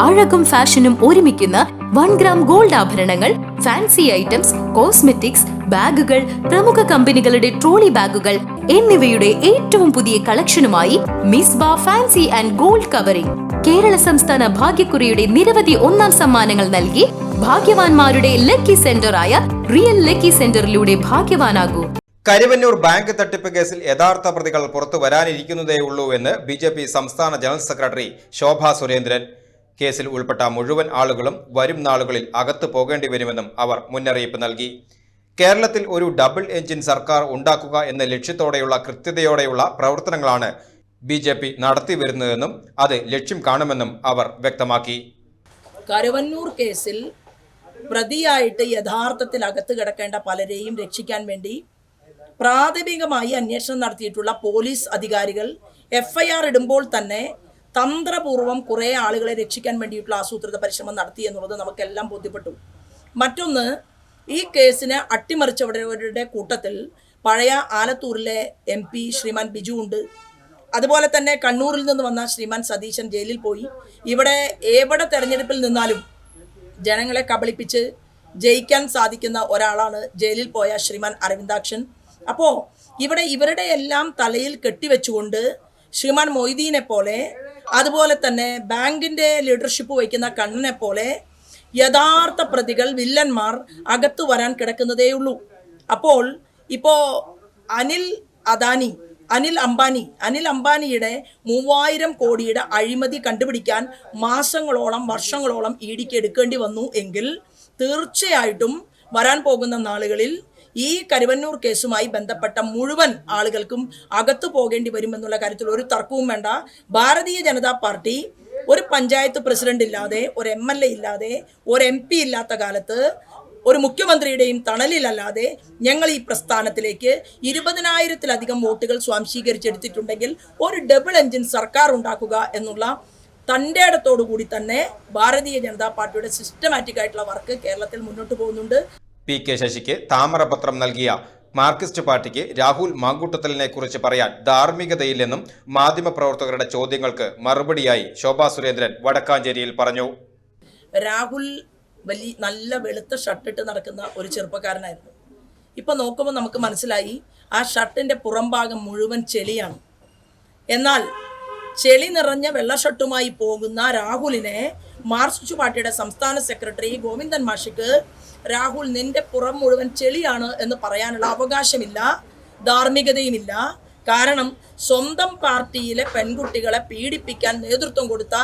അഴകും ഫാഷനും ഒരുമിക്കുന്ന one gram gold ആഭരണങ്ങൾ ഫാൻസി ഐറ്റംസ് കോസ്മെറ്റിക്സ് ബാഗുകൾ പ്രമുഖ കമ്പനികളുടെ ട്രോളി ബാഗുകൾ എന്നിവയുടെ ഏറ്റവും പുതിയ കളക്ഷനുമായി മിസ് ബാ fancy and gold covering. Kerala സംസ്ഥാന ഭാഗ്യക്കുറിയുടെ നിരവധി ഒന്നാം സമ്മാനങ്ങൾ നൽകി ഭാഗ്യവാന്മാരുടെ ലക്കി സെന്ററായ റിയൽ ലക്കി സെന്ററിലൂടെ ഭാഗ്യവാനാകൂ. കരുവന്നൂർ ബാങ്ക് തട്ടിപ്പ് കേസിൽ യഥാർത്ഥ പ്രതികൾ പുറത്തു വരാനിരിക്കുന്നതേയുള്ളൂ എന്ന് ബി ജെ പി സംസ്ഥാന ജനറൽ സെക്രട്ടറി ശോഭാ സുരേന്ദ്രൻ. കേസിൽ ഉൾപ്പെട്ട മുഴുവൻ ആളുകളും വരും നാളുകളിൽ അകത്തു പോകേണ്ടി വരുമെന്നും അവർ മുന്നറിയിപ്പ് നൽകി. കേരളത്തിൽ ഒരു ഡബിൾ എഞ്ചിൻ സർക്കാർ ഉണ്ടാക്കുക എന്ന ലക്ഷ്യത്തോടെയുള്ള കൃത്യതയോടെയുള്ള പ്രവർത്തനങ്ങളാണ് ബി ജെ പി നടത്തിവരുന്നതെന്നും അത് ലക്ഷ്യം കാണുമെന്നും അവർ വ്യക്തമാക്കി. കരുവന്നൂർ കേസിൽ പ്രതിയായിട്ട് യഥാർത്ഥത്തിൽ അകത്ത് കിടക്കേണ്ട പലരെയും രക്ഷിക്കാൻ വേണ്ടി പ്രാഥമികമായി അന്വേഷണം നടത്തിയിട്ടുള്ള പോലീസ് അധികാരികൾ എഫ്ഐആർ ഇടുമ്പോൾ തന്നെ തന്ത്രപൂർവം കുറേ ആളുകളെ രക്ഷിക്കാൻ വേണ്ടിയിട്ടുള്ള ആസൂത്രിത പരിശ്രമം നടത്തി എന്നുള്ളത് നമുക്കെല്ലാം ബോധ്യപ്പെട്ടു. മറ്റൊന്ന് ഈ കേസിനെ അട്ടിമറിച്ചവരുടെ കൂട്ടത്തിൽ പഴയ ആലത്തൂരിലെ എം പി ശ്രീമാൻ ബിജു ഉണ്ട്. അതുപോലെ തന്നെ കണ്ണൂരിൽ നിന്ന് വന്ന ശ്രീമാൻ സതീശൻ ജയിലിൽ പോയി. ഇവിടെ എവിടെ തെരഞ്ഞെടുപ്പിൽ നിന്നാലും ജനങ്ങളെ കബളിപ്പിച്ച് ജയിക്കാൻ സാധിക്കുന്ന ഒരാളാണ് ജയിലിൽ പോയ ശ്രീമാൻ അരവിന്ദാക്ഷൻ. അപ്പോൾ ഇവിടെ ഇവരുടെ എല്ലാം തലയിൽ കെട്ടിവെച്ചുകൊണ്ട് ശ്രീമാൻ മൊയ്തീനെ പോലെ അതുപോലെ തന്നെ ബാങ്കിന്റെ ലീഡർഷിപ്പ് വഹിക്കുന്ന കണ്ണനെ പോലെ യഥാർത്ഥ പ്രതികൾ വില്ലന്മാർ അകത്തു വരാൻ കിടക്കുന്നതേയുള്ളൂ അപ്പോൾ ഇപ്പോൾ അനിൽ അദാനി അനിൽ അംബാനി അനിൽ അംബാനിയുടെ മൂവായിരം കോടിയുടെ അഴിമതി കണ്ടുപിടിക്കാൻ മാസങ്ങളോളം വർഷങ്ങളോളം ഇഡിക്ക് എടുക്കേണ്ടി വന്നു എങ്കിൽ തീർച്ചയായിട്ടും വരാൻ പോകുന്ന നാളുകളിൽ ഈ കരുവന്നൂർ കേസുമായി ബന്ധപ്പെട്ട മുഴുവൻ ആളുകൾക്കും അകത്തു പോകേണ്ടി വരുമെന്നുള്ള കാര്യത്തിൽ ഒരു തർക്കവും വേണ്ട. ഭാരതീയ ജനതാ പാർട്ടി ഒരു പഞ്ചായത്ത് പ്രസിഡന്റ് ഇല്ലാതെ ഒരു എം എൽ എ ഇല്ലാതെ ഒരു എം പി ഇല്ലാത്ത കാലത്ത് ഒരു മുഖ്യമന്ത്രിയുടെയും തണലിലല്ലാതെ ഞങ്ങൾ ഈ പ്രസ്ഥാനത്തിലേക്ക് ഇരുപതിനായിരത്തിലധികം വോട്ടുകൾ സ്വാംശീകരിച്ചെടുത്തിട്ടുണ്ടെങ്കിൽ ഒരു ഡബിൾ എഞ്ചിൻ സർക്കാർ ഉണ്ടാക്കുക എന്നുള്ള തന്റെ ഇടത്തോടു കൂടി തന്നെ ഭാരതീയ ജനതാ പാർട്ടിയുടെ സിസ്റ്റമാറ്റിക് ആയിട്ടുള്ള വർക്ക് കേരളത്തിൽ മുന്നോട്ട് പോകുന്നുണ്ട്. പി കെ ശശിക്ക് താമരപത്രം നൽകിയ മാർക്സിസ്റ്റ് പാർട്ടിക്ക് രാഹുൽ മാങ്കൂട്ടത്തലിനെ കുറിച്ച് പറയാൻ ധാർമ്മികതയില്ലെന്നും മാധ്യമപ്രവർത്തകരുടെ ചോദ്യങ്ങൾക്ക് മറുപടിയായി ശോഭാ സുരേന്ദ്രൻ വടക്കാഞ്ചേരിയിൽ പറഞ്ഞു. രാഹുൽ വലിയ നല്ല വെളുത്ത ഷർട്ടിട്ട് നടക്കുന്ന ഒരു ചെറുപ്പക്കാരനായിരുന്നു. ഇപ്പൊ നോക്കുമ്പോൾ നമുക്ക് മനസ്സിലായി ആ ഷർട്ടിന്റെ പുറംഭാഗം മുഴുവൻ ചെളിയാണ്. എന്നാൽ ചെളി നിറഞ്ഞ വെള്ള ഷർട്ടുമായി പോകുന്ന രാഹുലിനെ മാർക്സിസ്റ്റ് പാർട്ടിയുടെ സംസ്ഥാന സെക്രട്ടറി ഗോവിന്ദൻ മാഷിക്ക് രാഹുൽ നിന്റെ പുറം മുഴുവൻ ചെളിയാണ് എന്ന് പറയാനുള്ള അവകാശമില്ല ധാർമ്മികതയുമില്ല. കാരണം സ്വന്തം പാർട്ടിയിലെ പെൺകുട്ടികളെ പീഡിപ്പിക്കാൻ നേതൃത്വം കൊടുത്ത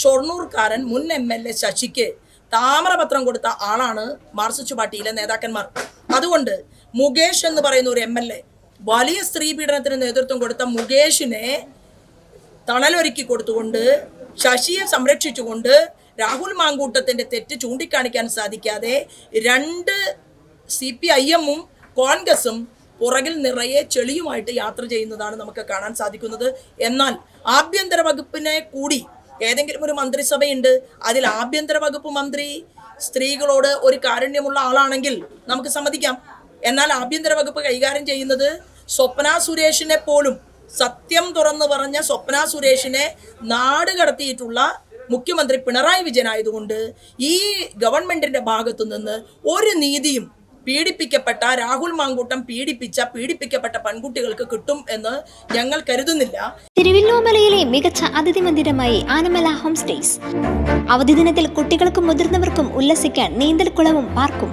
ഷൊർണൂർക്കാരൻ മുൻ എം എൽ എ ശശിക്ക് താമരപത്രം കൊടുത്ത ആളാണ് മാർക്സിസ്റ്റ് പാർട്ടിയിലെ നേതാക്കന്മാർ. അതുകൊണ്ട് മുകേഷ് എന്ന് പറയുന്ന ഒരു എം എൽ എ വലിയ സ്ത്രീ പീഡനത്തിന് നേതൃത്വം കൊടുത്ത മുകേഷിനെ തണലൊരുക്കി കൊടുത്തുകൊണ്ട് ശശിയെ സംരക്ഷിച്ചുകൊണ്ട് രാഹുൽ മാങ്കൂട്ടത്തിന്റെ തെറ്റ് ചൂണ്ടിക്കാണിക്കാൻ സാധിക്കാതെ രണ്ട് സി പി ഐ എമ്മും കോൺഗ്രസും പുറകിൽ നിറയെ ചെളിയുമായിട്ട് യാത്ര ചെയ്യുന്നതാണ് നമുക്ക് കാണാൻ സാധിക്കുന്നത്. എന്നാൽ ആഭ്യന്തര വകുപ്പിനെ കൂടി ഏതെങ്കിലും ഒരു മന്ത്രിസഭയുണ്ട്. അതിൽ ആഭ്യന്തര വകുപ്പ് മന്ത്രി സ്ത്രീകളോട് ഒരു കാരുണ്യമുള്ള ആളാണെങ്കിൽ നമുക്ക് സമ്മതിക്കാം. എന്നാൽ ആഭ്യന്തര വകുപ്പ് കൈകാര്യം ചെയ്യുന്നത് സ്വപ്ന സുരേഷിനെ പോലും സത്യം തുറന്നു പറഞ്ഞ സ്വപ്ന സുരേഷിനെ നാട് കടത്തിയിട്ടുള്ള മുഖ്യമന്ത്രി പിണറായി വിജയനായതുകൊണ്ട് ഈ ഗവൺമെന്റിന്റെ ഭാഗത്തു നിന്ന് ഒരു നീതിയും പീഡിപ്പിക്കപ്പെട്ട രാഹുൽ മാങ്കൂട്ടം പീഡിപ്പിച്ച പീഡിപ്പിക്കപ്പെട്ട പെൺകുട്ടികൾക്ക് കിട്ടും എന്ന് ഞങ്ങൾ കരുതുന്നില്ല. തിരുവല്ലോമലയിലെ മികച്ച അതിഥി മന്ദിരമായി ആനമല ഹോം സ്റ്റേസ്. അവധി ദിനത്തിൽ കുട്ടികൾക്കും മുതിർന്നവർക്കും ഉല്ലസിക്കാൻ നീന്തൽക്കുളവും പാർക്കും.